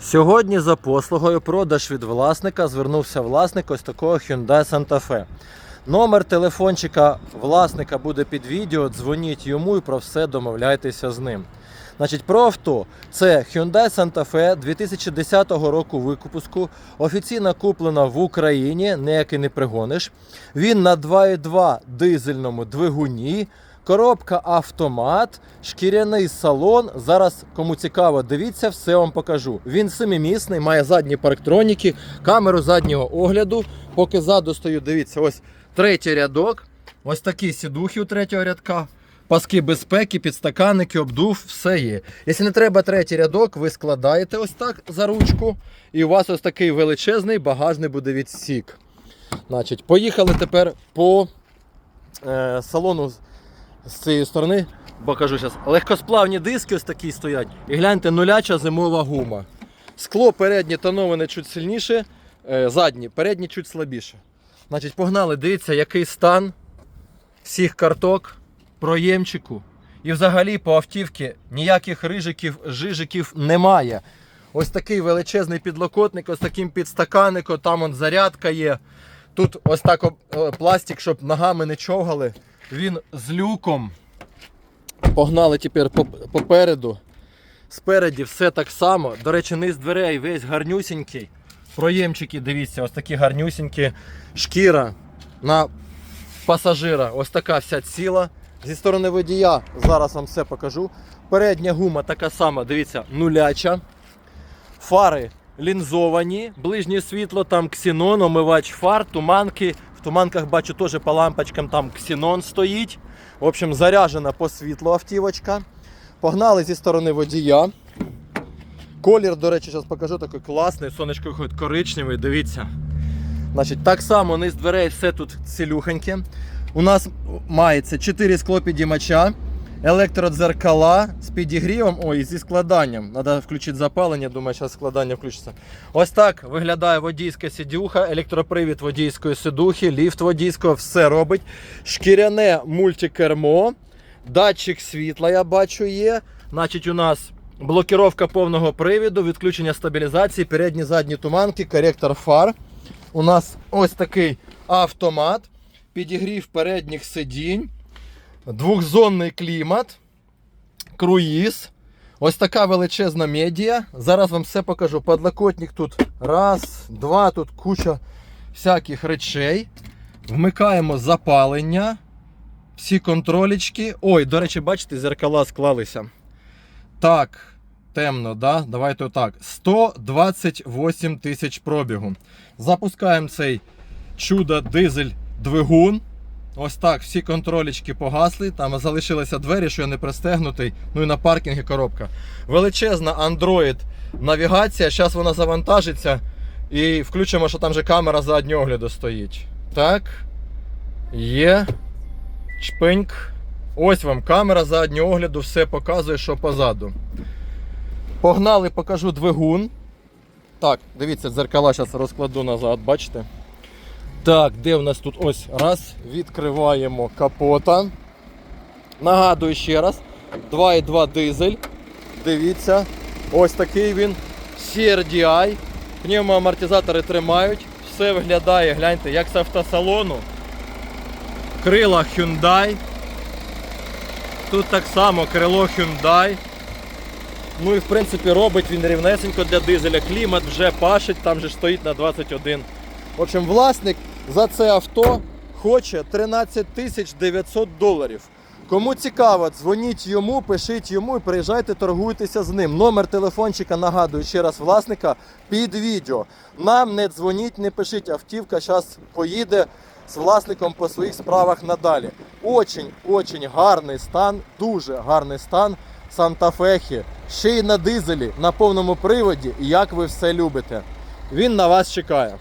Сьогодні за послугою продаж від власника звернувся власник ось такого Hyundai Santa Fe. Номер телефончика власника буде під відео. Дзвоніть йому і про все домовляйтеся з ним. Значить, про авто. Це Hyundai Santa Fe 2010 року викупуску. Офіційно куплена в Україні, ніякий не пригониш. Він на 2,2 дизельному двигуні. Коробка автомат, шкіряний салон. Зараз, кому цікаво, дивіться, все вам покажу. Він семимісний, має задні парктроніки, камеру заднього огляду. Поки ззаду стою, дивіться, ось третій рядок. Ось такі сідухи у третього рядка. Паски безпеки, підстаканники, обдув, все є. Якщо не треба третій рядок, ви складаєте ось так за ручку, і у вас ось такий величезний багажний буде відсік. Значить, поїхали тепер по е, салону з- цієї сторони. Покажу зараз. Легкосплавні диски ось такі стоять. І гляньте, нуляча зимова гума. Скло переднє тоноване чуть сильніше, е, задні, передні чуть слабіше. Значить, погнали, дивіться, який стан всіх карток, проємчику. І взагалі по автівці ніяких рижиків, жижиків немає. Ось такий величезний підлокотник, ось таким підстаканником, там он зарядка є. Тут ось так е, пластик, щоб ногами не човгали. Він з люком. Погнали тепер попереду. Спереді все так само. До речі, низ дверей весь гарнюсінький. Проємчики, дивіться, ось такі гарнюсінькі. Шкіра на пасажира. Ось така вся ціла. Зі сторони водія зараз вам все покажу. Передня гума така сама, дивіться, нуляча. Фари лінзовані, ближнє світло, там ксенон, омивач фар, туманки. Туманках бачу теж по лампочкам там ксенон стоїть. В общем, заряжена по світлу автівочка. Погнали зі сторони водія. Колір, до речі, зараз покажу такий класний, сонечко коричневий, дивіться. Значить, так само низ дверей все тут цілюхеньке. У нас мається 4 склопідіймача, електродзеркала з підігрівом, ой, зі складанням. Треба включити запалення, думаю, зараз складання включиться. Ось так виглядає водійська сидюха, електропривід водійської сидухи, ліфт водійського, все робить. Шкіряне мультикермо, датчик світла, я бачу, є. Значить, у нас блокіровка повного привіду, відключення стабілізації, передні задні туманки, коректор фар. У нас ось такий автомат, підігрів передніх сидінь, двохзонний клімат, круїз. Ось така величезна медіа. Зараз вам все покажу. Подлокотник тут раз, два, тут куча всяких речей. Вмикаємо запалення. Всі контролічки. Ой, до речі, бачите, зеркала склалися. Так, темно, да? Давайте отак. 128 тисяч пробігу. Запускаємо цей чудо дизель двигун. Ось так, всі контролічки погасли. Там залишилися двері, що я не пристегнутий. Ну і на паркінгі коробка. Величезна Android навігація. Зараз вона завантажиться. І включимо, що там же камера заднього огляду стоїть. Так. Є. Чпиньк. Ось вам камера заднього огляду, все показує, що позаду. Погнали, покажу двигун. Так, дивіться, дзеркала зараз розкладу назад, бачите? Так, де в нас тут ось раз. Відкриваємо капота. Нагадую ще раз. 2,2 дизель. Дивіться. Ось такий він. CRDI. Пневмоамортизатори тримають. Все виглядає, гляньте, як з автосалону. Крила Hyundai. Тут так само крило Hyundai. Ну і в принципі робить він рівнесенько для дизеля. Клімат вже пашить, там же стоїть на 21. В общем, власник за це авто хоче 13 тисяч 900 доларів. Кому цікаво, дзвоніть йому, пишіть йому і приїжджайте, торгуйтеся з ним. Номер телефончика, нагадую ще раз власника під відео. Нам не дзвоніть, не пишіть, автівка зараз поїде з власником по своїх справах надалі. Очень, очень гарний стан, дуже гарний стан Санта-Фехі. Ще й на дизелі, на повному приводі, як ви все любите. Він на вас чекає.